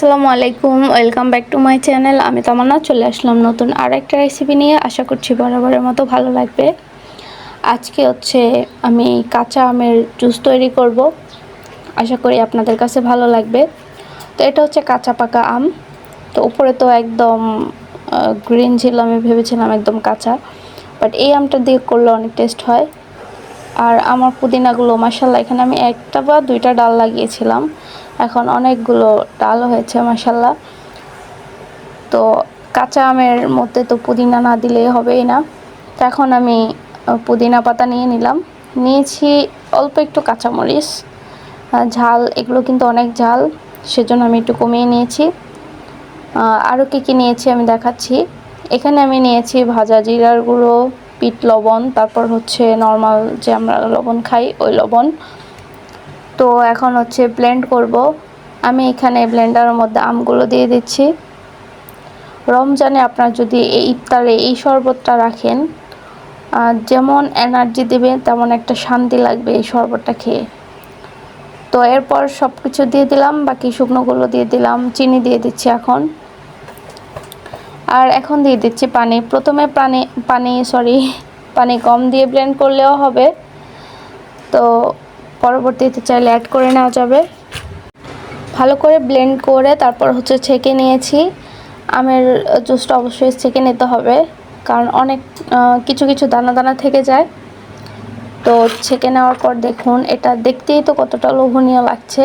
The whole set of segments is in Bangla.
আসসালামু আলাইকুম, welcome back to my channel. আমি তামান্না, চলে আসলাম নতুন আর একটা রেসিপি নিয়ে। আশা করছি বরাবরের মতো ভালো লাগবে। আজকে হচ্ছে আমি কাঁচা আমের জুস তৈরি করব। আশা করি আপনাদের কাছে ভালো লাগবে। তো এটা হচ্ছে কাঁচা পাকা আম। তো উপরে তো একদম গ্রিন ছিল, আমি ভেবেছিলাম একদম কাঁচা। বাট এই আমটা দিয়ে করলে অনেক টেস্ট হয়। আর আমার পুদিনাগুলো মাসাল্লাহ এখানে আমি একটা বা দুইটা ডাল লাগিয়েছিলাম। এখন অনেকগুলো ডাল হয়েছে মাসাল্লাহ তো কাঁচা আমের মধ্যে তো পুদিনা না দিলেই হবেই না। তো এখন আমি পুদিনা পাতা নিয়ে নিলাম। নিয়েছি অল্প একটু কাঁচামরিচ ঝাল, এগুলো কিন্তু অনেক ঝাল, সেজন্য আমি একটু কমিয়ে নিয়েছি। আরও কী কী নিয়েছি আমি দেখাচ্ছি। এখানে আমি নিয়েছি ভাজা জিরার গুঁড়ো পিট লবণ, তারপর হচ্ছে নর্মাল যে আমরা লবণ খাই, ওই লবণ। তো এখন হচ্ছে ব্লেন্ড করব। আমি এখানে ব্লেন্ডারের মধ্যে আমগুলো দিয়ে দিচ্ছি। রমজানে আপনার যদি এই ইফতারে এই শরবতটা রাখেন যেমন এনার্জি দেবে, তেমন একটা শান্তি লাগবে এই শরবতটা খেয়ে। তো এরপর সব কিছু দিয়ে দিলাম, বাকি শুকনোগুলো দিয়ে দিলাম, চিনি দিয়ে দিচ্ছি এখন। আর এখন দিয়ে দিচ্ছি পানি। প্রথমে পানি পানি সরি পানি কম দিয়ে ব্লেন্ড করলেও হবে। তো পরবর্তীতে চাইলে অ্যাড করে নেওয়া যাবে। ভালো করে ব্লেন্ড করে তারপর হচ্ছে ছেঁকে নিয়েছি। আমের জুসটা অবশ্যই ছেঁকে নিতে হবে, কারণ অনেক কিছু কিছু দানা দানা থেকে যায়। তো ছেঁকে নেওয়ার পর দেখুন, এটা দেখতেই তো কতটা লোভনীয় লাগছে।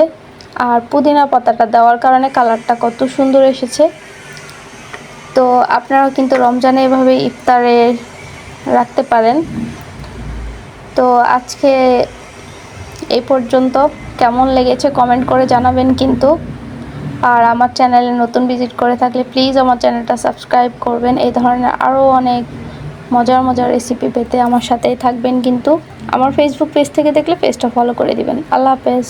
আর পুদিনা পাতাটা দেওয়ার কারণে কালারটা কত সুন্দর এসেছে। তো আপনারাও কিন্তু রমজানে এভাবে ইফতারে রাখতে পারেন। তো আজকে এই পর্যন্ত। কেমন লেগেছে কমেন্ট করে জানাবেন কিন্তু। আর আমার চ্যানেলে নতুন ভিজিট করে থাকলে প্লিজ আমার চ্যানেলটা সাবস্ক্রাইব করবেন। এই ধরনের আরও অনেক মজার মজার রেসিপি পেতে আমার সাথেই থাকবেন কিন্তু। আমার ফেসবুক পেজ থেকে দেখলে পেজটা ফলো করে দিবেন। আল্লাহ হাফেজ।